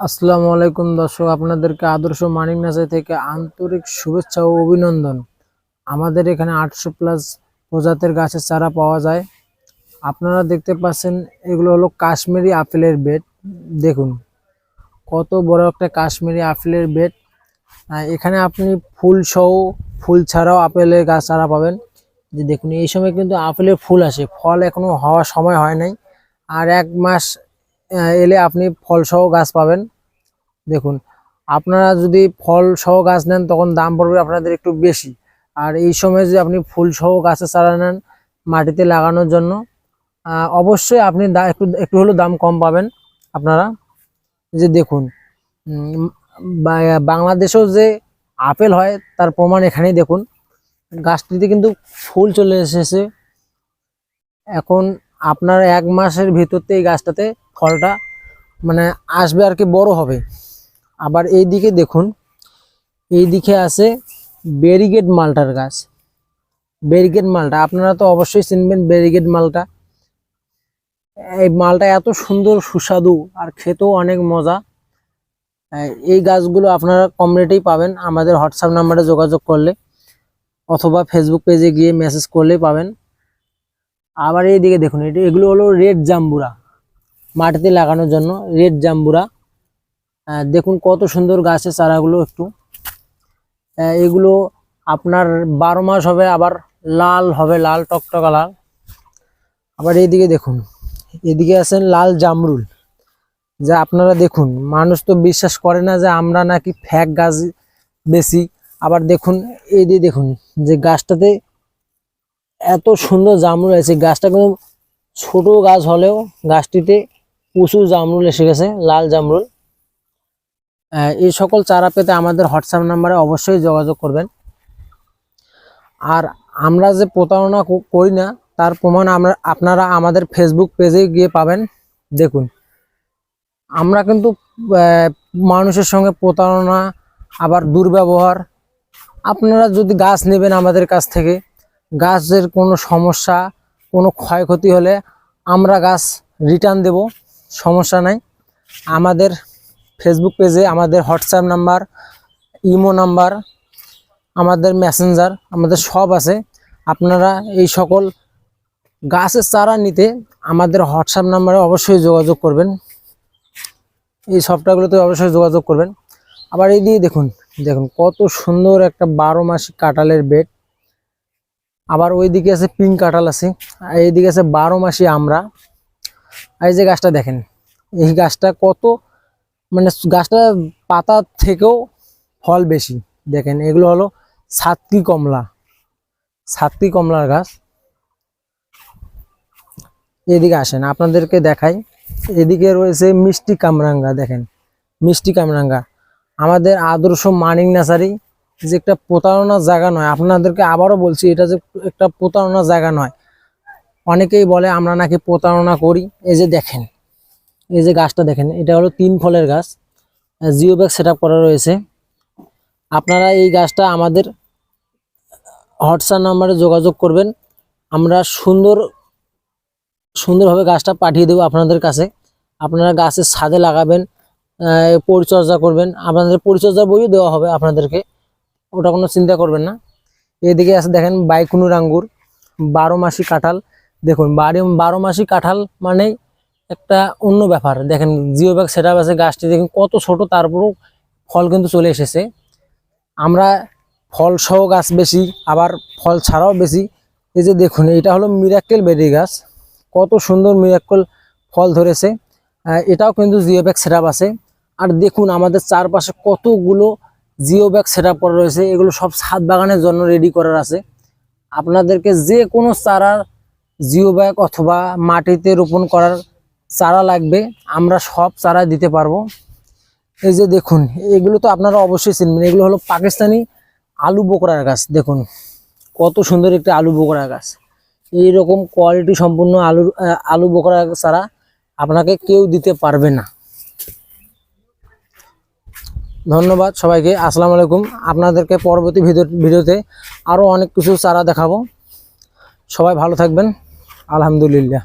আসসালামু আলাইকুম দর্শক, আপনাদেরকে আদর্শ মানিক নাচাই থেকে আন্তরিক শুভেচ্ছা ও অভিনন্দন। আমাদের এখানে আটশো প্লাস প্রজাতির গাছের চারা পাওয়া যায়। আপনারা দেখতে পাচ্ছেন, এগুলো হলো কাশ্মীরি আপেলের বেড। দেখুন, কত বড় একটা কাশ্মীরি আপেলের বেড। এখানে আপনি ফুল সহ, ফুল ছাড়াও আপেলের গাছ চারা পাবেন। যে দেখুন, এই সময় কিন্তু আপেলের ফুল আসে, ফল এখনও হওয়ার সময় হয় নাই। আর এক মাস এলে আপনি ফলসহ গাছ পাবেন। দেখুন, আপনারা যদি ফল সহ গাছ নেন, তখন দাম পড়বে আপনাদের একটু বেশি। আর এই সময় যদি আপনি ফুল সহ গাছের চারা নেন মাটিতে লাগানোর জন্য অবশ্যই আপনি একটু একটু হলেও দাম কম পাবেন আপনারা। যে দেখুন বাংলাদেশেও যে আপেল হয়, তার প্রমাণ এখানেই দেখুন। গাছটিতে কিন্তু ফুল চলে এসেছে। এখন আপনার এক মাসের ভিতরতে এই গাছটাতে ফলটা মানে আসবে আর কি বড় হবে। আবার এই দিকে দেখুন এই দিকে আছে ব্যারিগেড মালটার গাছ। ব্যারিগেড মালটা, আপনারা তো অবশ্যই চিনবেন ব্যারিগেড মালটা। এই মালটা এত সুন্দর, সুস্বাদু আর খেতেও অনেক মজা। এই গাছগুলো আপনারা কম রেটেই পাবেন। আমাদের হোয়াটসঅ্যাপ নাম্বারে যোগাযোগ করলে অথবা ফেসবুক পেজে গিয়ে মেসেজ করলেই পাবেন। আবার এইদিকে দেখুন, এটা এগুলো হলো রেড জাম্বুরা। মাটিতে লাগানোর জন্য রেড জাম্বুরা। দেখুন কত সুন্দর গাছের চারাগুলো একটু। এগুলো আপনার বারো মাস হবে, আবার লাল হবে, লাল টকটকা লাল। আবার এইদিকে দেখুন, এদিকে আছেন লাল জামরুল। যা আপনারা দেখুন, মানুষ তো বিশ্বাস করে না যে আমরা নাকি ফ্যাক গাছ বেশি। আবার দেখুন, এই দিয়ে দেখুন যে গাছটাতে এত সুন্দর জামরুল আছে। গাছটা কিন্তু ছোটো গাছ হলেও গাছটিতে প্রচুর জামরুল এসে গেছে, লাল জামরুল। এই সকল চারা পেতে আমাদের হোয়াটসঅ্যাপ নাম্বারে অবশ্যই যোগাযোগ করবেন। আর আমরা যে প্রতারণা করি না, তার প্রমাণ আমরা, আপনারা আমাদের ফেসবুক পেজে গিয়ে পাবেন। দেখুন, আমরা কিন্তু মানুষের সঙ্গে প্রতারণা, আবার দুর্ব্যবহার। আপনারা যদি গাছ নেবেন আমাদের কাছ থেকে, গাছের কোনো সমস্যা, কোনো ক্ষয়ক্ষতি হলে আমরা গাছ রিটার্ন দেব। সমস্যা নাই। আমাদের ফেসবুক পেজে আমাদের হোয়াটসঅ্যাপ নাম্বার ইমো নাম্বার আমাদের মেসেঞ্জার আমাদের সব আছে। আপনারা এই সকল গাছের চারা নিতে আমাদের হোয়াটসঅ্যাপ নাম্বারে অবশ্যই যোগাযোগ করবেন। এই সফটওয়্যারগুলোতে অবশ্যই যোগাযোগ করবেন। আবার এই দিয়ে দেখুন দেখুন কত সুন্দর একটা বারো মাসি কাঁঠালের বেড আবার ওইদিকে আছে পিঙ্ক কাঁঠাল আছে, আর এইদিকে আছে বারো মাসি আমরা। আর এই যে গাছটা দেখেন, এই গাছটা কত মানে গাছটা পাতা থেকেও ফল বেশি। দেখেন, এগুলো হলো সাতকি কমলা সাতকি কমলার গাছ। এদিকে আসেন, আপনাদেরকে দেখাই। এদিকে রয়েছে মিষ্টি কামরাঙ্গা, দেখেন, মিষ্টি কামরাঙ্গা। আমাদের আদর্শ মানিক নার্সারি যে একটা প্রতারণার জায়গা নয়। আপনাদেরকে আবারও বলছি, এটা যে একটা প্রতারণার জায়গা নয়। অনেকেই বলে, আমরা নাকি প্রতারণা করি। এই যে দেখেন, এই যে গাছটা দেখেন, এটা হলো তিন ফলের গাছ। জিও ব্যাগ সেট করা রয়েছে। আপনারা এই গাছটা আমাদের হোয়াটসঅ্যাপ নাম্বারে যোগাযোগ করবেন। আমরা সুন্দর, সুন্দরভাবে গাছটা পাঠিয়ে দেবো আপনাদের কাছে। আপনারা গাছের ছাদে লাগাবেন পরিচর্যা করবেন। আপনাদের পরিচর্যার বইও দেওয়া হবে আপনাদেরকে। ওটা কোনো চিন্তা করবেন না। এদিকে আছে দেখেন বাইকুনুর আঙ্গুর, বারো মাসি কাঁঠাল। দেখুন বারো বারো মাসি কাঁঠাল মানে একটা অন্য ব্যাপার। দেখেন জিও ব্যাগ সেট আছে, গাছটি দেখুন কত ছোট তারপরেও ফল কিন্তু চলে এসেছে। আমরা ফল সহ গাছ বেশি, আবার ফল ছাড়াও বেশি। এই যে দেখুন, এটা হলো মিরাক্কেল বেরি গাছ। কত সুন্দর মিরাক্কেল ফল ধরেছে। এটাও কিন্তু জিও ব্যাগ সেট আছে। আর দেখুন, আমাদের চারপাশে কতগুলো জিও ব্যাগ সেট করা রয়েছে। এগুলো সব ছাদ বাগানের জন্য রেডি করার আছে। আপনাদেরকে যে কোনো চারা জিও ব্যাগ অথবা মাটিতে রোপণ করার চারা লাগবে, আমরা সব চারা দিতে পারব। এই যে দেখুন, এগুলো তো আপনারা অবশ্যই চিনবেন। এগুলো হলো পাকিস্তানি আলু বোকরার গাছ, দেখুন। কত সুন্দর একটি আলু বোকরা গাছ। এইরকম কোয়ালিটি সম্পূর্ণ আলু আলু বোকরা চারা আপনাকে কেউ দিতে পারবে না। ধন্যবাদ সবাইকে, আসসালামু আলাইকুম। আপনাদেরকে পরবর্তী ভিডিও, ভিডিওতে আরও অনেক কিছু চারা দেখাবো। সবাই ভালো থাকবেন। আলহামদুলিল্লাহ।